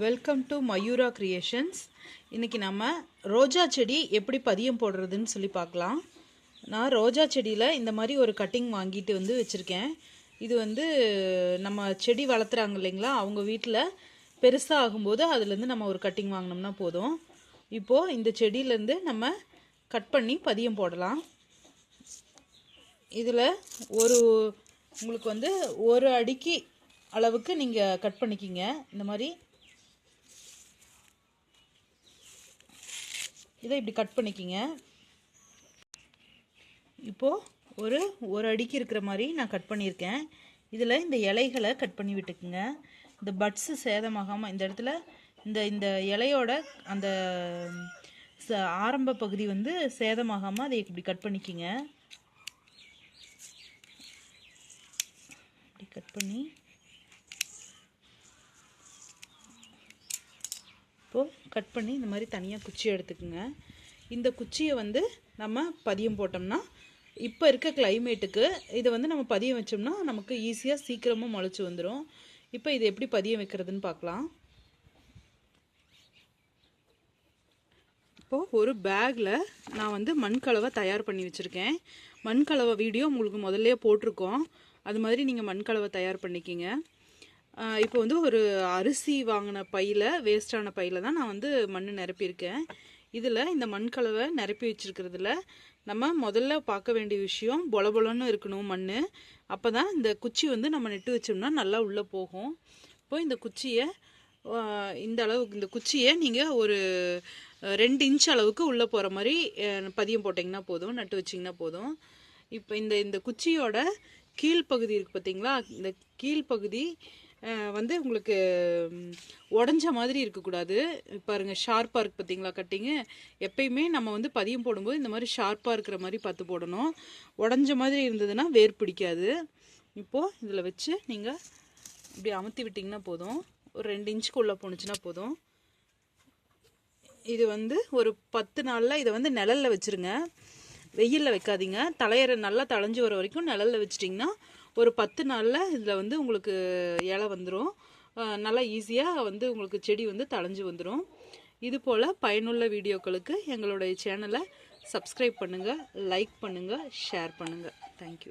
Welcome to Mayura creations இன்றைக்கி நம்ம ரோஜா செடி எப்படி பதியம் போடுறதுன்னு சொல்லி பார்க்கலாம். நான் ரோஜா செடியில் இந்த மாதிரி ஒரு கட்டிங் வாங்கிட்டு வந்து வச்சுருக்கேன். இது வந்து நம்ம செடி வளர்த்துறாங்க இல்லைங்களா? அவங்க வீட்டில் பெருசாக ஆகும்போது அதுலேருந்து நம்ம ஒரு கட்டிங் வாங்கினோம்னா போதும். இப்போது இந்த செடியிலேருந்து நம்ம கட் பண்ணி பதியம் போடலாம். இதில் ஒரு உங்களுக்கு வந்து ஒரு அடிக்கு அளவுக்கு நீங்கள் கட் பண்ணிக்கிங்க. இந்த மாதிரி இதை இப்படி கட் பண்ணிக்கிங்க. இப்போது ஒரு ஒரு அடிக்கு இருக்கிற மாதிரி நான் கட் பண்ணியிருக்கேன். இதில் இந்த இலைகளை கட் பண்ணி விட்டுக்குங்க. இந்த பட்ஸு சேதமாகாமல் இந்த இடத்துல இந்த இந்த இலையோட அந்த ச- ஆரம்ப பகுதி வந்து சேதமாகாமல் அதை இப்படி கட் பண்ணிக்கிங்க. இப்படி கட் பண்ணி இப்போது கட் பண்ணி இந்த மாதிரி தனியாக குச்சி எடுத்துக்குங்க. இந்த குச்சியை வந்து நம்ம பதியம் போட்டோம்னா இப்போ இருக்க கிளைமேட்டுக்கு இதை வந்து நம்ம பதியம் வச்சோம்னா நமக்கு ஈஸியாக சீக்கிரமாக முளைச்சி வந்துடும் இப்போ இது எப்படி பதியம் வைக்கிறதுன்னு பார்க்கலாம். இப்போது ஒரு பேக்கில் நான் வந்து மண்கலவை தயார் பண்ணி வச்சுருக்கேன். மண்கலவை வீடியோ உங்களுக்கு முதல்ல போட்டிருக்கோம். அது மாதிரி நீங்கள் மண்கலவை தயார் பண்ணிக்கிங்க. இப்போ வந்து ஒரு அரிசி வாங்கின பையில் வேஸ்டான பையில் தான் நான் வந்து மண் நிரப்பியிருக்கேன். இதில் இந்த மண்கலவை நிரப்பி வச்சுருக்கிறதுல நம்ம முதல்ல பார்க்க வேண்டிய விஷயம் பொல பொலன்னு இருக்கணும் மண் அப்போ தான் இந்த குச்சி வந்து நம்ம நெட்டு வச்சோம்னா நல்லா உள்ளே போகும். இப்போ இந்த குச்சியை இந்த அளவுக்கு இந்த குச்சியை நீங்கள் ஒரு ரெண்டு இன்ச் அளவுக்கு உள்ளே போகிற மாதிரி பதியம் போட்டிங்கன்னா போதும் நட்டு வச்சிங்கன்னா போதும். இப்போ இந்த இந்த குச்சியோட கீழ்ப்பகுதி இருக்குது பார்த்தீங்களா இந்த கீழ்ப்பகுதி வந்து உங்களுக்கு உடஞ்ச மாதிரி இருக்கக்கூடாது. பாருங்கள் ஷார்ப்பாக இருக்குது பார்த்தீங்களா கட்டிங்கு? எப்பயுமே நம்ம வந்து பதியம் போடும்போது இந்த மாதிரி ஷார்ப்பாக இருக்கிற மாதிரி பார்த்து போடணும். உடஞ்ச மாதிரி இருந்ததுன்னா வேர் பிடிக்காது. இப்போது இதில் வச்சு நீங்கள் இப்படி அமுத்தி விட்டிங்கன்னா போதும். ஒரு ரெண்டு இன்ச்சுக்கு உள்ளே போணுச்சுன்னா போதும். இது வந்து ஒரு பத்து நாளில் இதை வந்து நிழலில் வச்சுருங்க. வெயிலில் வைக்காதீங்க. தலையரை நல்லா தளைஞ்சு வர வரைக்கும் நிழலில் வச்சிட்டிங்கன்னா ஒரு பத்து நாளில் இதில் வந்து உங்களுக்கு இலை வந்துடும் நல்லா ஈஸியாக வந்து உங்களுக்கு செடி வந்து தளைஞ்சு வந்துடும் இது போல் பயனுள்ள வீடியோக்களுக்கு எங்களுடைய சேனலை சப்ஸ்கிரைப் பண்ணுங்கள் லைக் பண்ணுங்கள் ஷேர் பண்ணுங்கள் தேங்க்யூ